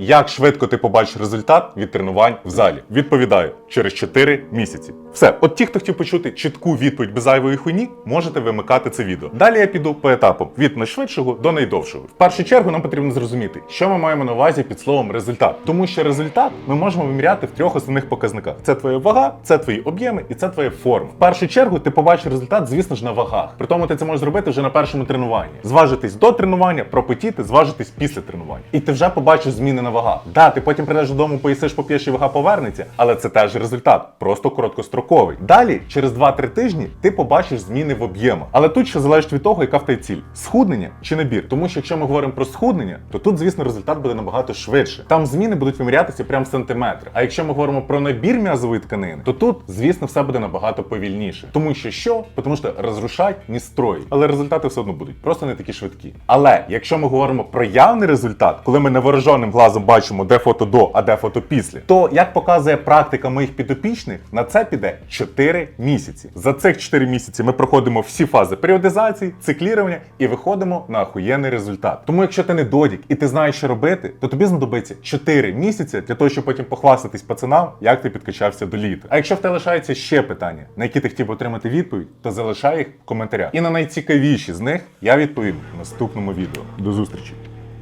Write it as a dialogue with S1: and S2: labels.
S1: як швидко ти побачиш результат від тренувань в залі. Відповідаю через 4 місяці. Все, от ті, хто хотів почути чітку відповідь без зайвої хуйні, можете вимикати це відео. Далі я піду по етапам від найшвидшого до найдовшого. В першу чергу нам потрібно зрозуміти, що ми маємо на увазі під словом результат, тому що результат ми можемо виміряти в трьох основних показниках: це твоя вага, це твої об'єми і це твоя форма. В першу чергу ти побачиш результат, звісно ж, на вагах. При тому ти це можеш зробити вже на першому тренуванні. Зважитись до тренування, пропотіти, зважитись після тренування. І ти вже побачиш зміни на вагах. Да, ти потім прийдеш додому, поїсиш, поп'єш і вага повернеться, але це теж результат, просто короткостроковий. Далі, через 2-3 тижні, ти побачиш зміни в об'ємах. Але тут ще залежить від того, яка в тебе ціль: схуднення чи набір. Тому що якщо ми говоримо про схуднення, то тут, звісно, результат буде набагато швидше. Там зміни будуть вимірятися прямо в сантиметри. А якщо ми говоримо про набір м'язової тканини, то тут, звісно, все буде набагато повільніше. Тому що що? Тому що розрушать не строїть. Але результати все одно будуть, просто не такі швидкі. Але якщо ми говоримо про явний результат, коли ми невооруженим глазом бачимо, де фото до, а де фото після, то як показує практика моїх підопічних, на це піде 4 місяці. За цих 4 місяці ми проходимо всі фази періодизації, циклірування і виходимо на охуєнний результат. Тому, якщо ти не додік і ти знаєш, що робити, то тобі знадобиться 4 місяці для того, щоб потім похвастатись пацанам, як ти підкачався до літа. А якщо в тебе лишаються ще питання, на які ти хотів отримати відповідь, то залишай їх в коментарях. І на найцікавіші з них я відповім в наступному відео. До зустрічі!